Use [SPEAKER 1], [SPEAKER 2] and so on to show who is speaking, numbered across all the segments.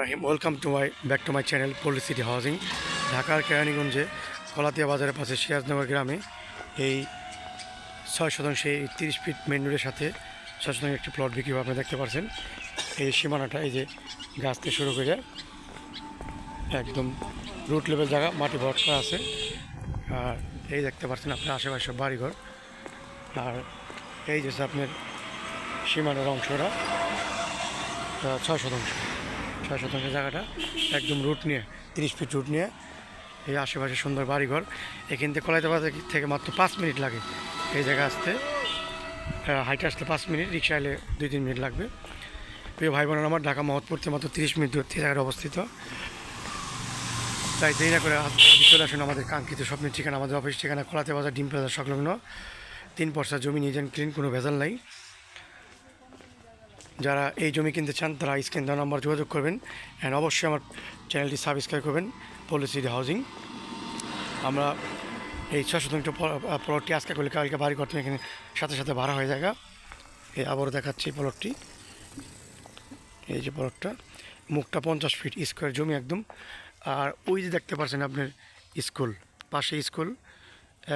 [SPEAKER 1] Rahim welcome to my back to my channel Palli city housing ঢাকার কেরানীগঞ্জে কলাতিয়া বাজারের পাশে সিরাজনগর গ্রামে। এই ছয় শতাংশে তিরিশ ফিট মেন রোডের সাথে ছয় শতাংশ একটি প্লট বিক্রি আপনি দেখতে পাচ্ছেন এই সীমানাটা এই যে গাছ থেকে শুরু করে একদম রুট লেভেল জায়গা, মাটি করা আছে। আর এই দেখতে পাচ্ছেন আপনার আশেপাশে বাড়িঘর। আর এই যে আপনার সীমানার অংশটা ছয় শতাংশ। ছয় শতাংশ জায়গাটা একদম রুট নিয়ে, তিরিশ ফিট রুট নিয়ে এই আশেপাশে সুন্দর বাড়িঘর। এখান থেকে কলাইতে বাজার থেকে মাত্র পাঁচ মিনিট লাগে এই জায়গা আসতে। হাইটে আসতে পাঁচ মিনিট রিক্সা এলে দুই তিন মিনিট লাগবে। প্রিয় ভাই বোনেরা আমার ঢাকা মহৎপুরতে মাত্র তিরিশ মিনিট দূর থেকে জায়গাটা অবস্থিত। তাই দেরি না করে চলে আসুন আমাদের কাঙ্ক্ষিত স্বপ্নের ঠিকানা, আমাদের অফিস ঠিকানা কলাতে বাজার, ডিম প্লাজা সংলগ্ন। তিন পর্সা জমি নিয়ে যান ক্লিন কোনো ভেজাল নাই। যারা এই জমি কিনতে চান, তারা স্ক্রিন দেওয়া নাম্বার যোগাযোগ করবেন অ্যান্ড অবশ্যই আমার চ্যানেলটি সাবস্ক্রাইব করবেন পলিসি হাউজিং আমরা এই ছয় শতাংশ প্লটটি আজকে করলে কালকে বাড়ি করতে এখানে সাথে সাথে ভাড়া হয়ে যায় এই আবারও দেখাচ্ছি এই প্লটটি এই যে প্লটটা মুখটা পঞ্চাশ ফিট স্কোয়ার জমি একদম। আর ওই যে দেখতে পাচ্ছেন আপনার স্কুল পাশে স্কুল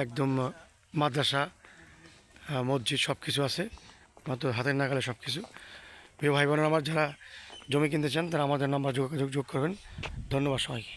[SPEAKER 1] একদম মাদ্রাসা মসজিদ সব কিছু আছে, মাত্র হাতের নাগালে সব কিছু প্রিয় ভাই বোনেরা আমার যারা জমি কিনতে চান, তারা আমাদের নাম্বার যোগাযোগ যোগ করবেন। ধন্যবাদ সবাইকে।